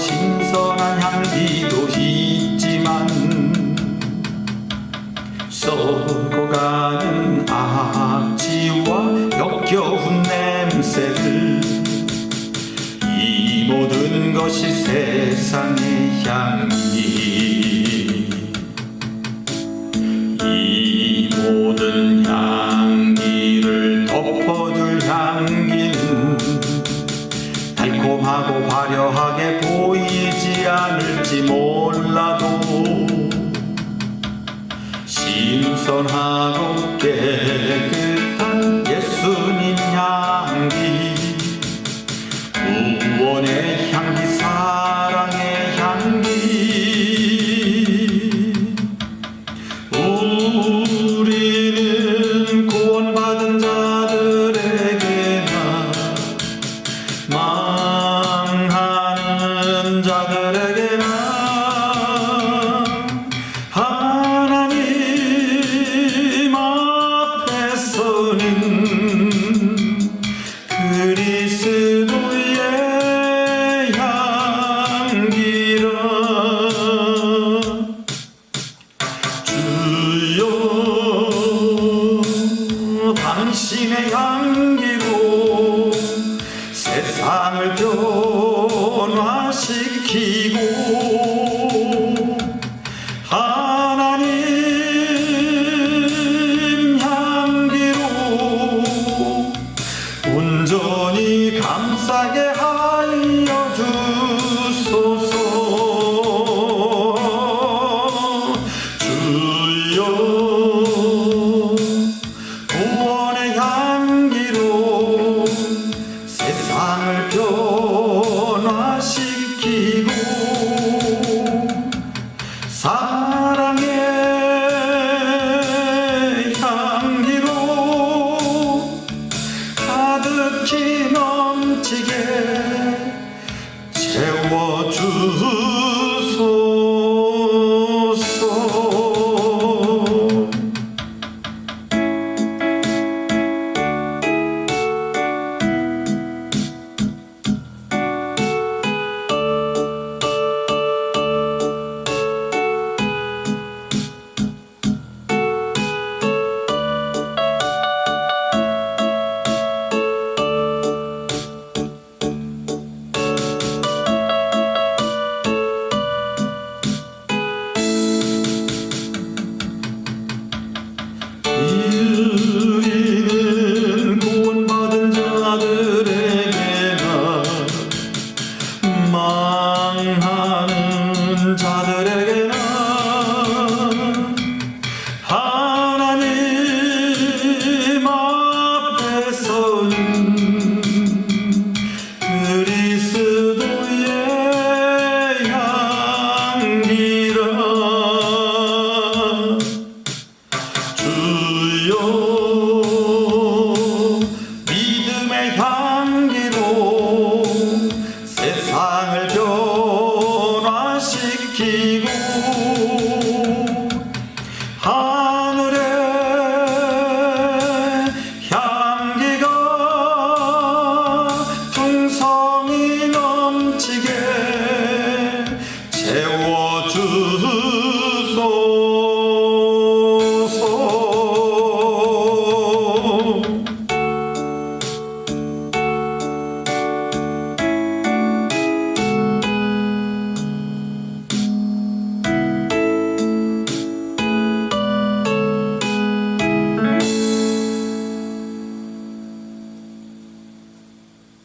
신선한 향기도 있지만 썩고 가는 악취와 역겨운 냄새들 이 모든 것이 세상의 향 신선하 변화시키고 하나님 향기로 온전히 감싸게 하여 주 자들에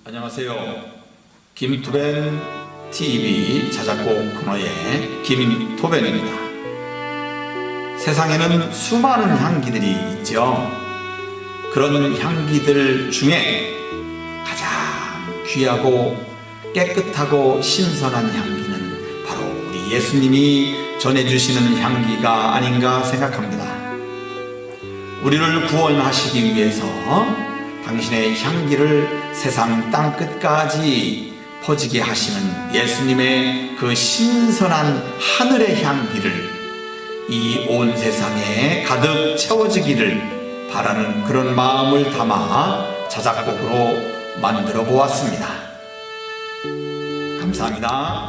안녕하세요. 김토벤 TV 자작곡 코너의 김토벤입니다. 세상에는 수많은 향기들이 있죠. 그런 향기들 중에 가장 귀하고 깨끗하고 신선한 향기는 바로 우리 예수님이 전해주시는 향기가 아닌가 생각합니다. 우리를 구원하시기 위해서 당신의 향기를 세상 땅 끝까지 퍼지게 하시는 예수님의 그 신선한 하늘의 향기를 이 온 세상에 가득 채워지기를 바라는 그런 마음을 담아 자작곡으로 만들어 보았습니다. 감사합니다.